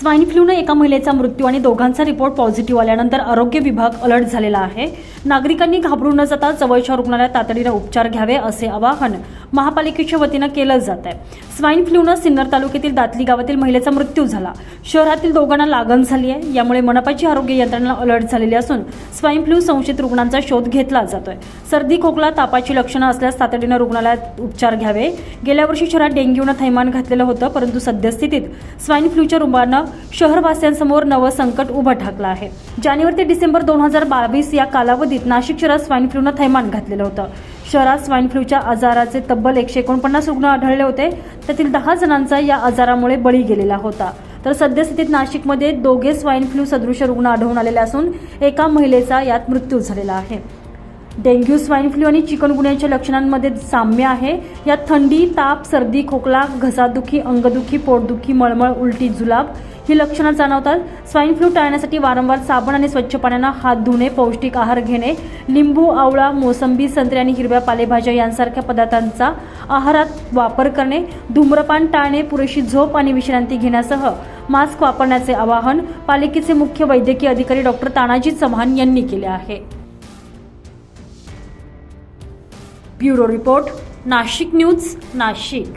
Swine फ्लूनं एका महिलेचा मृत्यू आणि दोघांचा रिपोर्ट पॉझिटिव्ह आल्यानंतर आरोग्य विभाग अलर्ट झालेला आहे. नागरिकांनी घाबरून न जाता जवळच्या रुग्णालयात तातडीनं उपचार घ्यावे असे आवाहन महापालिकेच्या वतीनं केलं जात आहे. स्वाईन फ्लूनं सिन्नर तालुक्यातील दातली गावातील महिलेचा मृत्यू झाला. शहरातील दोघांना लागण झाली आहे. यामुळे मनपाची आरोग्य यंत्रणा अलर्ट झालेली असून स्वाईन फ्लू संशयित रुग्णांचा शोध घेतला जातोय. सर्दी खोकला तापाची लक्षणं असल्यास तातडीनं रुग्णालयात उपचार घ्यावे. गेल्या वर्षी शहरात डेंग्यूनं थैमान घातलेलं होतं परंतु सद्यस्थितीत स्वाईन फ्लूच्या रुग्णांना शहरवासियांसमोर नवं संकट उभं ठाकलं आहे. जानेवारी ते डिसेंबर दोन हजार बावीस या कालावधीत नाशिक शहरात स्वाईन फ्लूनं थैमान घातलेलं होतं. शहरात स्वाईन फ्लूच्या आजाराचे तब्बल एकशे एकोणपन्नास रुग्ण आढळले होते. त्यातील दहा जणांचा या आजारामुळे बळी गेलेला होता. तर सद्यस्थितीत नाशिकमध्ये दोघे स्वाईन फ्लू सदृश रुग्ण आढळून आलेले असून एका महिलेचा यात मृत्यू झालेला आहे. डेंग्यू स्वाईन फ्लू आणि चिकनगुन्याच्या लक्षणांमध्ये साम्य आहे. यात थंडी ताप सर्दी खोकला घसादुखी अंगदुखी पोटदुखी मळमळ उलटी जुलाब ही लक्षणं जाणवतात. स्वाईन फ्लू टाळण्यासाठी वारंवार साबण आणि स्वच्छ पाण्यानं हात धुणे पौष्टिक आहार घेणे लिंबू आवळा मोसंबी संत्रे आणि हिरव्या पालेभाज्या यांसारख्या पदार्थांचा आहारात वापर करणे धूम्रपान टाळणे पुरेशी झोप आणि विश्रांती घेण्यासह मास्क वापरण्याचे आवाहन पालिकेचे मुख्य वैद्यकीय अधिकारी डॉक्टर तानाजी चव्हाण यांनी केले आहे. Bureau report Nashik news Nashik.